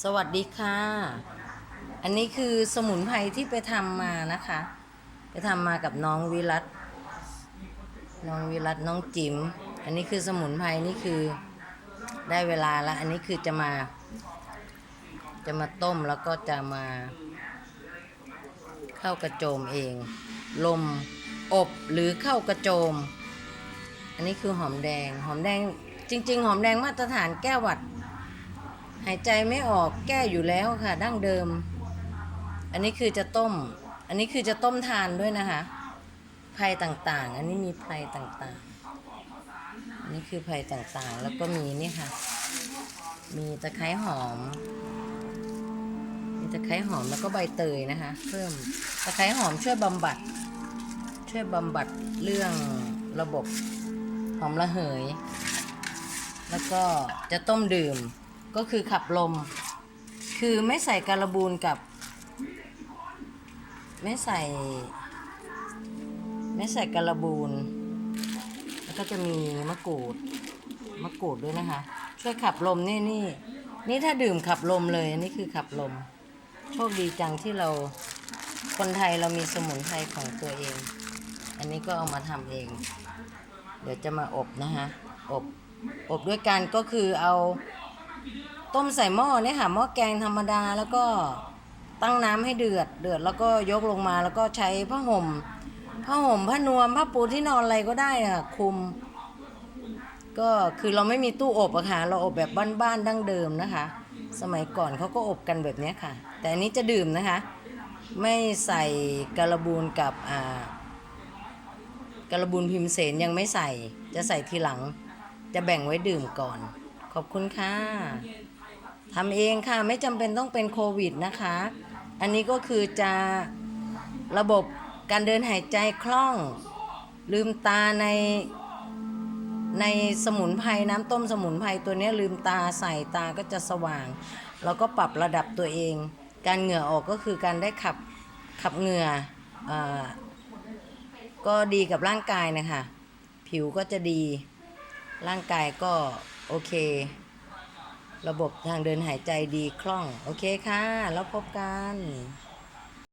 สวัสดีค่ะ อันนี้คือสมุนไพรที่ไปทำมานะคะ ไปทำมากับน้องวิรัตน้องวิรัตน้องจิ๋ม อันนี้คือสมุนไพรนี่คือได้เวลาแล้ว อันนี้คือจะมา จะมาต้มแล้วก็จะมาเข้ากระโจมเอง ลมอบหรือเข้ากระโจม อันนี้คือหอมแดง หอมแดงจริง ๆ หอมแดงมาตรฐานแก้หวัด หายใจไม่ออกแก้อยู่แล้วค่ะดั้งเดิม อันนี้คือจะต้ม อันนี้คือจะต้มทานด้วยนะคะไพรต่างๆ อันนี้มีไพรต่างๆ อันนี้คือไพรต่างๆ แล้วก็มีนี่ค่ะ มีตะไคร้หอม มีตะไคร้หอมแล้วก็ใบเตยนะคะ เพิ่มตะไคร้หอมช่วยบำบัด ช่วยบำบัดเรื่องระบบหอมระเหย แล้วก็จะต้มดื่ม ก็คือขับลม คือไม่ใส่การบูนกับ ไม่ใส่ ไม่ใส่การบูนแล้วก็จะมีมะกรูดมะกรูดด้วยนะคะ ช่วยขับลมนี่นี่นี่ถ้าดื่มขับลมเลยอันนี้คือขับลม โชคดีจังที่เราคนไทยเรามีสมุนไพรของตัวเอง อันนี้ก็เอามาทำเอง เดี๋ยวจะมาอบนะคะอบอบด้วยกันก็คือเอา ต้มใส่หม้อเนี่ยค่ะหม้อแกงธรรมดาแล้วก็ตั้งน้ำให้เดือด เดือดแล้วก็ยกลงมาแล้วก็ใช้ผ้าห่มผ้าห่มผ้านวมผ้าปูที่นอนอะไรก็ได้ค่ะคลุม ก็คือเราไม่มีตู้อบอะค่ะเราอบแบบบ้านๆดั้งเดิมนะคะ สมัยก่อนเขาก็อบกันแบบนี้ค่ะ แต่อันนี้จะดื่มนะคะ ไม่ใส่การบูนกับอ่าการบูนพิมเสนยังไม่ใส่จะใส่ทีหลัง จะแบ่งไว้ดื่มก่อน ขอบคุณค่ะทำเองค่ะไม่จำเป็นต้องเป็นโควิดนะคะ อันนี้ก็คือจะระบบการเดินหายใจคล่อง ลืมตาในในสมุนไพรน้ำต้มสมุนไพรตัวเนี้ยลืมตาใส่ตาก็จะสว่าง แล้วก็ปรับระดับตัวเอง การเหงื่อออกก็คือการได้ขับขับเหงื่ออาก็ดีกับร่างกายนะคะ ผิวก็จะดี ร่างกายก็ โอเค ระบบทางเดินหายใจดีคล่อง โอเคค่ะ แล้วพบกัน